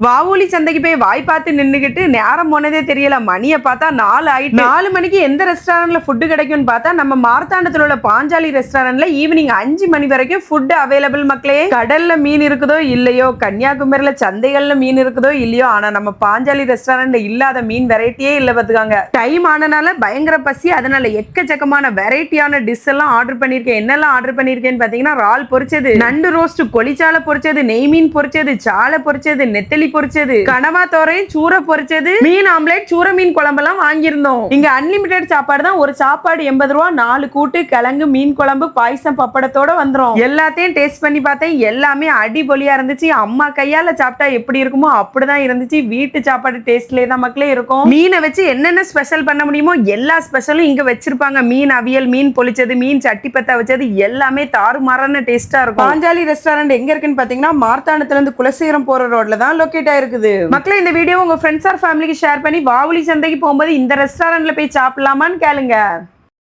வாவூலி சந்தைக்கு போய் வாய் பார்த்து நின்றுக்கிட்டு நேரம் போனதே தெரியல. மணியை பார்த்தா நாலு ஆயிட்டு. நாலு மணிக்கு எந்த ரெஸ்டாரண்ட்ல ஃபுட்டு கிடைக்கும்னு பார்த்தா நம்ம மார்த்தாண்டத்தில் உள்ள பாஞ்சாலி ரெஸ்டாரண்ட்ல ஈவினிங் அஞ்சு மணி வரைக்கும் ஃபுட் அவைலபிள் மக்களே. கடல்ல மீன் இருக்குதோ இல்லையோ கன்னியாகுமரியில சந்தைகள்ல மீன் இருக்குதோ இல்லையோ ஆனா நம்ம பாஞ்சாலி ரெஸ்டாரண்ட்ல இல்லாத மீன் வெரைட்டியே இல்ல பாத்துக்காங்க டைம் ஆனனால பயங்கர பசி அதனால எக்கச்சக்கமான வெரைட்டியான டிஷ் எல்லாம் ஆர்டர் பண்ணிருக்கேன் என்னெல்லாம் ஆர்டர் பண்ணிருக்கேன்னு பாத்தீங்கன்னா இறால் பொரிச்சது நண்டு ரோஸ்ட் கொளிச்சாலை பொரிச்சது நெய் மீன் பொரிச்சது சாலை பொரிச்சது நெத்தலி பொரிச்சது கனவா தோரையும் சூரை பொரிச்சது மீன் ஆம்லேட் சூர மீன் குழம்பு எல்லாம் வாங்கியிருந்தோம். இங்க அன்லிமிடெட் சாப்பாடு தான் ஒரு சாப்பாடு எண்பது ரூபா நாலு கூட்டு கிழங்கு மீன் குழம்பு பாயசம் பப்படத்தோட வந்துரும். எல்லாத்தையும் டேஸ்ட் பண்ணி பார்த்தேன் எல்லாமே அடிபொலியா இருந்துச்சு. அம்மா கையால சாப்பிட்டா எப்படி இருக்குமோ அப்படிதான் இருந்துச்சு. வீட்டு சாப்பாடு டேஸ்ட்லயே தான் மக்களே இருக்கும். மீனை வச்சு என்னென்ன ஸ்பெஷல் பண்ண முடியுமோ எல்லா ஸ்பெஷலும் இங்க வச்சிருப்பாங்க. மீன் அவியல் மீன் பொழிச்சது மீன் சட்டி பத்தா வச்சது எல்லாமே தாறுமாறான டேஸ்டா இருக்கும். பாஞ்சாலி ரெஸ்டாரண்ட் எங்க இருக்குன்னு பாத்தீங்கன்னா மார்த்தாண்டத்துல இருந்து குலசீரம் போற ரோட்ல தான் லொக்கேட் இருக்குது. மக்களே இந்த வீடியோ உங்க ஃப்ரெண்ட்ஸ் ஆர் ஃபேமிலிக்கு ஷேர் பண்ணி வாவுலி சந்தைக்கு போகும்போது இந்த ரெஸ்டாரண்ட்ல போய் சாப்பிடலாமான்னு கேளுங்க.